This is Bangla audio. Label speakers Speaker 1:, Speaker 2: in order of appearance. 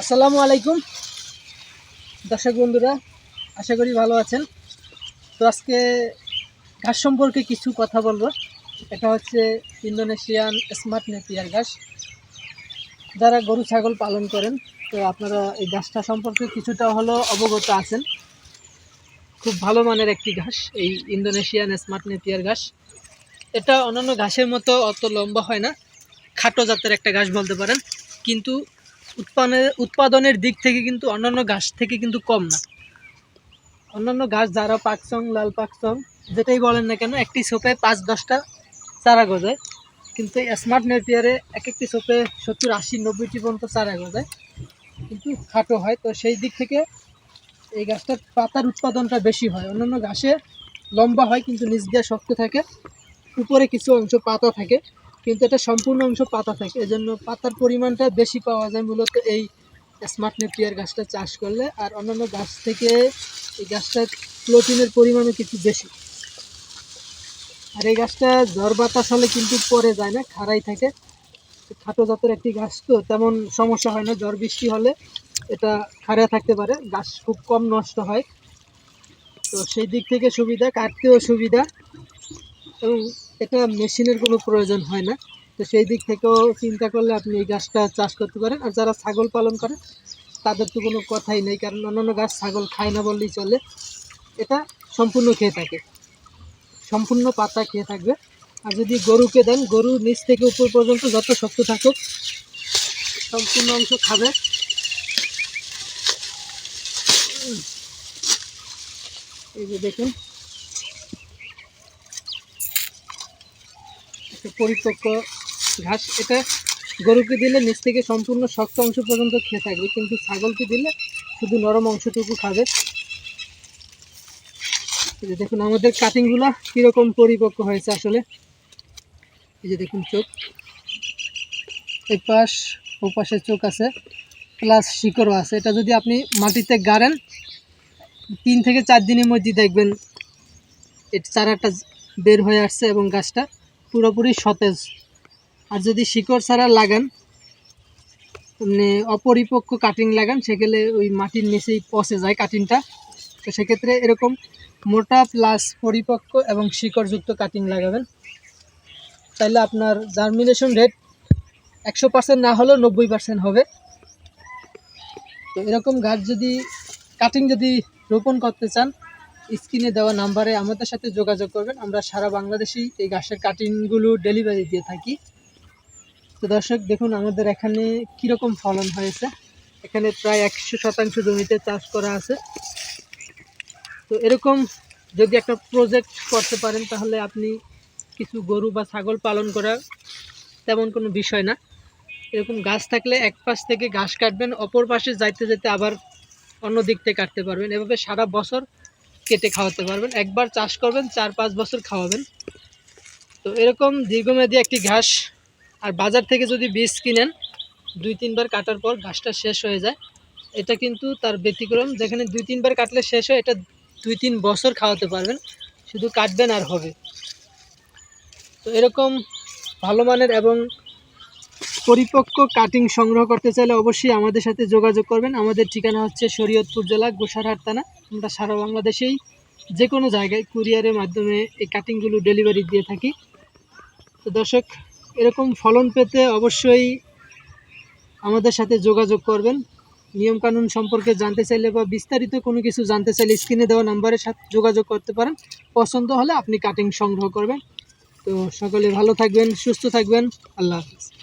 Speaker 1: আসসালামু আলাইকুম। দর্শক বন্ধুরা, আশা করি ভালো আছেন। তো আজকে ঘাস সম্পর্কে কিছু কথা বলব। এটা হচ্ছে ইন্দোনেশিয়ান স্মার্ট নেপিয়ার ঘাস। যারা গরু, ছাগল পালন করেন, তো আপনারা এই ঘাসটা সম্পর্কে কিছুটা হলো অবগত আছেন। খুব ভালো মানের একটি ঘাস, এই ইন্দোনেশিয়ান স্মার্ট নেপিয়ার ঘাস। এটা অন্যান্য ঘাসের মতো অত লম্বা হয় না। খাটো জাতের একটা ঘাস বলতে পারেন। কিন্তু উৎপাদনের উৎপাদনের দিক থেকে কিন্তু অন্যান্য গাছ থেকে কিন্তু কম না। অন্যান্য গাছ যারা পাকসং, লাল পাকসং, যেটাই বলেন না কেন, একটি সোপে পাঁচ, দশটা চারা গজায়। কিন্তু স্মার্ট নেপিয়ারে এক একটি সোপে সত্তর, আশি নব্বইটি পর্যন্ত চারা গজায়। কিন্তু খাটো হয়, তো সেই দিক থেকে এই গাছটার পাতার উৎপাদনটা বেশি হয়। অন্যান্য গাছে লম্বা হয়, কিন্তু নিচ দিয়ে শক্ত থাকে। উপরে কিছু অংশ পাতা থাকে। কিন্তু এটা সম্পূর্ণ অংশ পাতা থাকে। এজন্য পাতার পরিমাণটা বেশি পাওয়া যায় মূলত এই স্মার্ট নেপিয়ার গাছটা চাষ করলে। আর অন্যান্য গাছ থেকে এই গাছটার প্রোটিনের পরিমাণও কিছু বেশি। আর এই গাছটা ঝড় বাতাস হলে কিন্তু পরে যায় না, খাড়াই থাকে। খাটো জাতের একটি গাছ তো, তেমন সমস্যা হয় না। ঝড় বৃষ্টি হলে এটা খাড়া থাকতে পারে। গাছ খুব কম নষ্ট হয়। তো সেই দিক থেকে সুবিধা, কাটতেও সুবিধা। এবং এটা মেশিনের কোনো প্রয়োজন হয় না। তো সেই দিক থেকেও চিন্তা করলে আপনি এই গাছটা চাষ করতে পারেন। আর যারা ছাগল পালন করে তাদের তো কোনো কথাই নেই, কারণ অন্যান্য গাছ ছাগল খায় না বললেই চলে। এটা সম্পূর্ণ খেয়ে থাকে। সম্পূর্ণ পাতা খেয়ে থাকবে। আর যদি গরুকে দেন, গরু নিচ থেকে উপর পর্যন্ত যত শক্ত থাকুক, সম্পূর্ণ অংশ খাবে। এই যে দেখুন পরিপক্ক ঘাস। এটা গরুকে দিলে নিচ থেকে সম্পূর্ণ শক্ত অংশ পর্যন্ত খেয়ে থাকবে, কিন্তু ছাগলকে দিলে শুধু নরম অংশটুকু খাবে। যে দেখুন আমাদের কাটিংগুলো কীরকম পরিপক্ক হয়েছে আসলে। এই যে দেখুন চোখ। এই পাশ, ও পাশে চোখ আছে, প্লাস শিকড়ও আছে। এটা যদি আপনি মাটিতে গাড়েন, তিন থেকে চার দিনের মধ্যে দেখবেন চারাটা বের হয়ে আসছে এবং গাছটা পুরোপুরি সতেজ। আর যদি শিকড় ছাড়া লাগান মানে অপরিপক্ক কাটিং লাগান সেগুলো ওই মাটির নিচেই পচে যায় কাটিংটা তো সেক্ষেত্রে এরকম মোটা প্লাস পরিপক্ক এবং শিকড়যুক্ত কাটিং লাগাবেন। তাহলে আপনার জার্মিনেশন রেট একশো পার্সেন্ট না হলেও নব্বই পার্সেন্ট হবে। তো এরকম গাছ যদি কাটিং যদি রোপণ করতে চান স্ক্রিনে দেওয়া নাম্বারে আমাদের সাথে যোগাযোগ করবেন। আমরা সারা বাংলাদেশেই এই গাছের কাটিংগুলো ডেলিভারি দিয়ে থাকি। তো দর্শক, দেখুন আমাদের এখানে কীরকম ফলন হয়েছে। এখানে প্রায় একশো শতাংশ জমিতে চাষ করা আছে। তো এরকম যদি একটা প্রজেক্ট করতে পারেন, তাহলে আপনি কিছু গরু বা ছাগল পালন করা তেমন কোনো বিষয় না। এরকম গাছ থাকলে এক পাশ থেকে ঘাস কাটবেন, অপর পাশে যাইতে যেতে আবার অন্য দিক থেকে কাটতে পারবেন। এভাবে সারা বছর কেটে খাওয়াতে পারবেন। একবার চাষ করবেন, চার পাঁচ বছর খাওয়াবেন। তো এরকম দীর্ঘমেয়াদী একটি ঘাস, আর বাজার থেকে যদি বীজ কিনেন, দুই তিনবার কাটার পর ঘাসটা শেষ হয়ে যায়। এটা কিন্তু তার ব্যতিক্রম। যেখানে দুই তিনবার কাটলে শেষ হয়, এটা দুই তিন বছর খাওয়াতে পারবেন। শুধু কাটবেন আর হবে। তো এরকম ভালো মানের এবং পরিপক্ক কাটিং সংগ্রহ করতে চাইলে অবশ্যই আমাদের সাথে যোগাযোগ করবেন। আমাদের ঠিকানা হচ্ছে শরীয়তপুর জেলা গোসারহাট থানা। আমরা সারা বাংলাদেশেই যে কোনো জায়গায় কুরিয়ারের মাধ্যমে এই কাটিংগুলো ডেলিভারি দিয়ে থাকি। তো দর্শক, এরকম ফলন পেতে অবশ্যই আমাদের সাথে যোগাযোগ করবেন। নিয়মকানুন সম্পর্কে জানতে চাইলে বা বিস্তারিত কোনো কিছু জানতে চাইলে স্ক্রিনে দেওয়া নাম্বারের সাথে যোগাযোগ করতে পারেন। পছন্দ হলে আপনি কাটিং সংগ্রহ করবেন। তো সকলে ভালো থাকবেন, সুস্থ থাকবেন। আল্লাহ হাফিজ।